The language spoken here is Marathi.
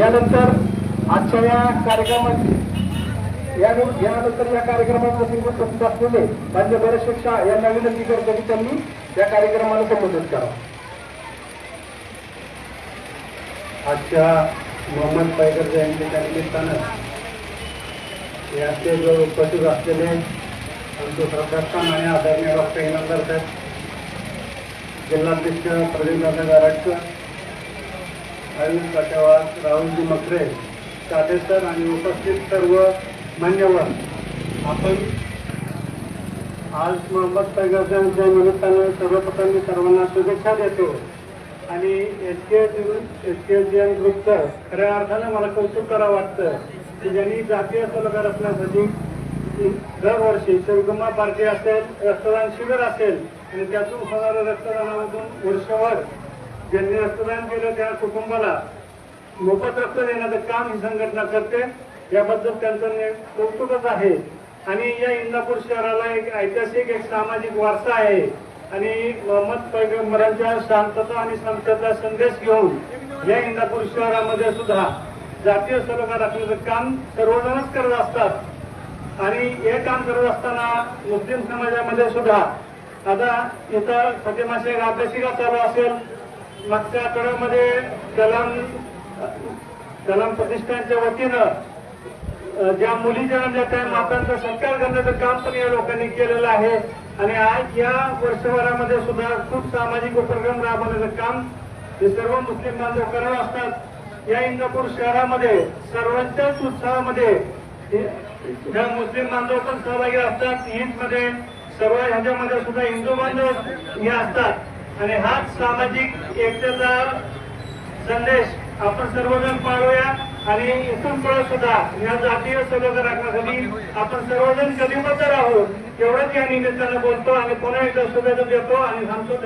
यानंतर आजच्या या कार्यक्रमात यानंतर या कार्यक्रमामध्ये उपस्थित असलेले माझे बरेच शिक्षा यांना विनंती करतो की त्यांनी या कार्यक्रमाला संबोधित करावं आजच्या मोहम्मद पैगर जयंतीच्या निमित्तानं या स्टेजवर उपस्थित असलेले आमचे श्रद्धास्थान आणि आदरणीय डॉक्टर इनामदार साहेब जिल्हाध्यक्ष प्रवीण दादा गारटकर आयुष काटेवार राहुलजी मकरे काटे सर आणि उपस्थित सर्व मान्यवर आपण आज मोहम्मद पैगर जयंतीच्या निमित्तानं सर्वप्रथम मी सर्वांना शुभेच्छा देतो. आणि S K S K N ग्रुपचं खऱ्या अर्थानं मला कौतुक करावं वाटतं की ज्यांनी जातीय सलगार असण्यासाठी दरवर्षी शिवकुमा पार्टी असेल रक्तदान शिबिर असेल आणि त्यातून होणाऱ्या रक्तदानामधून वर्षभर ज्यांनी रक्तदान केलं त्या कुटुंबाला मोफत रक्त देण्याचं काम ही संघटना करते. याबद्दल त्यांचं कौतुकच आहे. आणि या इंदापूर शहराला एक ऐतिहासिक एक सामाजिक वारसा आहे. आणि मोहम्मद पैगंबरांच्या शांतता आणि संतचा संदेश घेऊन या इंदापूर शहरामध्ये सुद्धा जातीय सलोखा राखण्याचं काम सर्वजणच करत असतात. आणि हे काम करत असताना मुस्लिम समाजामध्ये सुद्धा आता इथं फतेमाशे अभ्यासिका चालू असेल. मागच्या आठवड्यामध्ये कलाम कलाम प्रतिष्ठानच्या वतीनं ज्या मुली जन्मल्या त्या मातांचा सत्कार करण्याचं काम पण या लोकांनी केलेलं आहे. आणि आज या वर्षभरामध्ये सुद्धा खूप सामाजिक उपक्रम राबवण्याचं काम हे सर्व मुस्लिम बांधव करत असतात. या इंदापूर शहरामध्ये सर्वांच्याच उत्साहामध्ये ज्या ह्या मुस्लिम बांधव पण सहभागी असतात. ईदमध्ये सर्व ह्याच्यामध्ये सुद्धा हिंदू बांधव हे असतात. आणि हाच सामाजिक एकतेचा संदेश आपण सर्वजण पाळूया. आणि इथून पुढे सुद्धा या जातीय सलोखा राखण्यासाठी आपण सर्वजण कटिबद्ध राहू एवढंच या निमित्तानं बोलतो आणि पुन्हा एकदा शुभेच्छा देतो आणि सांगतो